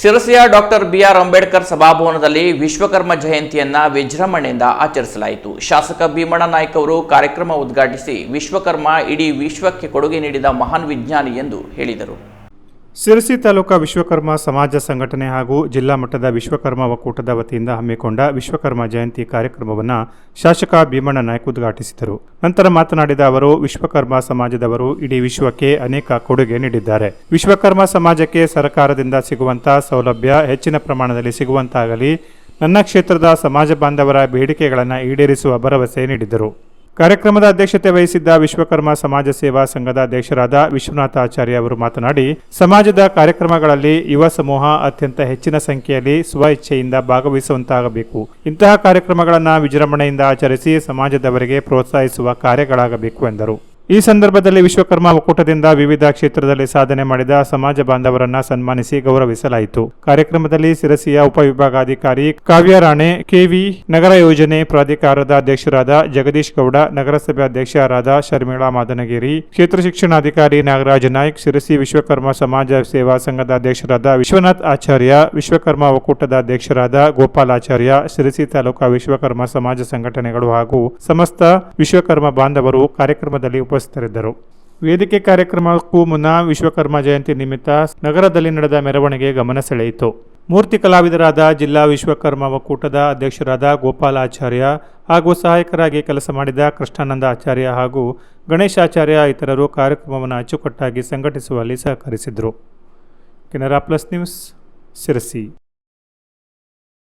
ಸಿರಸಿಯ doctor B R Ambedkar ಸಭಾಭವನದಲ್ಲಿ ವಿಶ್ವಕರ್ಮ ಜಯಂತಿಯನ್ನ ವಿಜೃಂಭಣೆಯಿಂದ ಆಚರಿಸಲಾಯಿತು. ಶಾಸಕ ಭೀಮಣ್ಣ ನಾಯ್ಕ ಅವರು ಕಾರ್ಯಕ್ರಮ ಉದ್ಘಾಟಿಸಿ ವಿಶ್ವಕರ್ಮ ಇಡೀ ವಿಶ್ವಕ್ಕೆ ಕೊಡುಗೆ ನೀಡಿದ ಮಹಾನ್ ವಿಜ್ಞಾನಿ ಎಂದು ಹೇಳಿದರು. ಸಿರಸಿ ತಾಲೂಕಾ ವಿಶ್ವಕರ್ಮ ಸಮಾಜ ಸಂಘಟನೆ ಹಾಗೂ ಜಿಲ್ಲಾ ಮಟ್ಟದ ವಿಶ್ವಕರ್ಮ ಒಕ್ಕೂಟದ ವತಿಯಿಂದ ಹಮ್ಮಿಕೊಂಡ ವಿಶ್ವಕರ್ಮ ಜಯಂತಿ ಕಾರ್ಯಕ್ರಮವನ್ನು ಶಾಸಕ ಭೀಮಣ್ಣ ನಾಯ್ಕ ಉದ್ಘಾಟಿಸಿದರು. ನಂತರ ಮಾತನಾಡಿದ ಅವರು, ವಿಶ್ವಕರ್ಮ ಸಮಾಜದವರು ಇಡೀ ವಿಶ್ವಕ್ಕೆ ಅನೇಕ ಕೊಡುಗೆ ನೀಡಿದ್ದಾರೆ. ವಿಶ್ವಕರ್ಮ ಸಮಾಜಕ್ಕೆ ಸರ್ಕಾರದಿಂದ ಸಿಗುವಂತಹ ಸೌಲಭ್ಯ ಹೆಚ್ಚಿನ ಪ್ರಮಾಣದಲ್ಲಿ ಸಿಗುವಂತಾಗಲಿ, ನನ್ನ ಕ್ಷೇತ್ರದ ಸಮಾಜ ಬಾಂಧವರ ಬೇಡಿಕೆಗಳನ್ನು ಈಡೇರಿಸುವ ಭರವಸೆ ನೀಡಿದರು. ಕಾರ್ಯಕ್ರಮದ ಅಧ್ಯಕ್ಷತೆ ವಹಿಸಿದ್ದ ವಿಶ್ವಕರ್ಮ ಸಮಾಜ ಸೇವಾ ಸಂಘದ ಅಧ್ಯಕ್ಷರಾದ ವಿಶ್ವನಾಥ ಆಚಾರ್ಯ ಅವರು ಮಾತನಾಡಿ, ಸಮಾಜದ ಕಾರ್ಯಕ್ರಮಗಳಲ್ಲಿ ಯುವ ಸಮೂಹ ಅತ್ಯಂತ ಹೆಚ್ಚಿನ ಸಂಖ್ಯೆಯಲ್ಲಿ ಸ್ವ ಇಚ್ಛೆಯಿಂದ ಭಾಗವಹಿಸುವಂತಾಗಬೇಕು. ಇಂತಹ ಕಾರ್ಯಕ್ರಮಗಳನ್ನು ವಿಜೃಂಭಣೆಯಿಂದ ಆಚರಿಸಿ ಸಮಾಜದವರಿಗೆ ಪ್ರೋತ್ಸಾಹಿಸುವ ಕಾರ್ಯಗಳಾಗಬೇಕು ಎಂದರು. ಈ ಸಂದರ್ಭದಲ್ಲಿ ವಿಶ್ವಕರ್ಮ ಒಕ್ಕೂಟದಿಂದ ವಿವಿಧ ಕ್ಷೇತ್ರದಲ್ಲಿ ಸಾಧನೆ ಮಾಡಿದ ಸಮಾಜ ಬಾಂಧವರನ್ನ ಸನ್ಮಾನಿಸಿ ಗೌರವಿಸಲಾಯಿತು. ಕಾರ್ಯಕ್ರಮದಲ್ಲಿ ಸಿರಸಿಯ ಉಪವಿಭಾಗಾಧಿಕಾರಿ ಕಾವ್ಯ ರಾಣೆ, ಕೆವಿ ನಗರ ಯೋಜನೆ ಪ್ರಾಧಿಕಾರದ ಅಧ್ಯಕ್ಷರಾದ ಜಗದೀಶ್ ಗೌಡ, ನಗರಸಭೆ ಅಧ್ಯಕ್ಷರಾದ ಶರ್ಮಿಳಾ ಮಾದನಗಿರಿ, ಕ್ಷೇತ್ರ ಶಿಕ್ಷಣಾಧಿಕಾರಿ ನಾಗರಾಜ ನಾಯ್ಕ್ ಸಿರಸಿ ವಿಶ್ವಕರ್ಮ ಸಮಾಜ ಸೇವಾ ಸಂಘದ ಅಧ್ಯಕ್ಷರಾದ ವಿಶ್ವನಾಥ್ ಆಚಾರ್ಯ, ವಿಶ್ವಕರ್ಮ ಒಕ್ಕೂಟದ ಅಧ್ಯಕ್ಷರಾದ ಗೋಪಾಲಾಚಾರ್ಯ ಸಿರಸಿ ತಾಲೂಕಾ ವಿಶ್ವಕರ್ಮ ಸಮಾಜ ಸಂಘಟನೆಗಳು ಹಾಗೂ ಸಮಸ್ತ ವಿಶ್ವಕರ್ಮ ಬಾಂಧವರು ಕಾರ್ಯಕ್ರಮದಲ್ಲಿ ಉಪಸ್ಥಿತರಿದ್ದರು. ವೇದಿಕೆ ಕಾರ್ಯಕ್ರಮಕ್ಕೂ ಮುನ್ನ ವಿಶ್ವಕರ್ಮ ಜಯಂತಿ ನಿಮಿತ್ತ ನಗರದಲ್ಲಿ ನಡೆದ ಮೆರವಣಿಗೆ ಗಮನ ಸೆಳೆಯಿತು. ಮೂರ್ತಿ ಕಲಾವಿದರಾದ ಜಿಲ್ಲಾ ವಿಶ್ವಕರ್ಮ ಒಕ್ಕೂಟದ ಅಧ್ಯಕ್ಷರಾದ ಗೋಪಾಲಾಚಾರ್ಯ ಹಾಗೂ ಸಹಾಯಕರಾಗಿ ಕೆಲಸ ಮಾಡಿದ ಕೃಷ್ಣಾನಂದ ಆಚಾರ್ಯ ಹಾಗೂ ಗಣೇಶಾಚಾರ್ಯ ಇತರರು ಕಾರ್ಯಕ್ರಮವನ್ನು ಅಚ್ಚುಕಟ್ಟಾಗಿ ಸಂಘಟಿಸುವಲ್ಲಿ ಸಹಕರಿಸಿದರು. Canara plus news Sirsi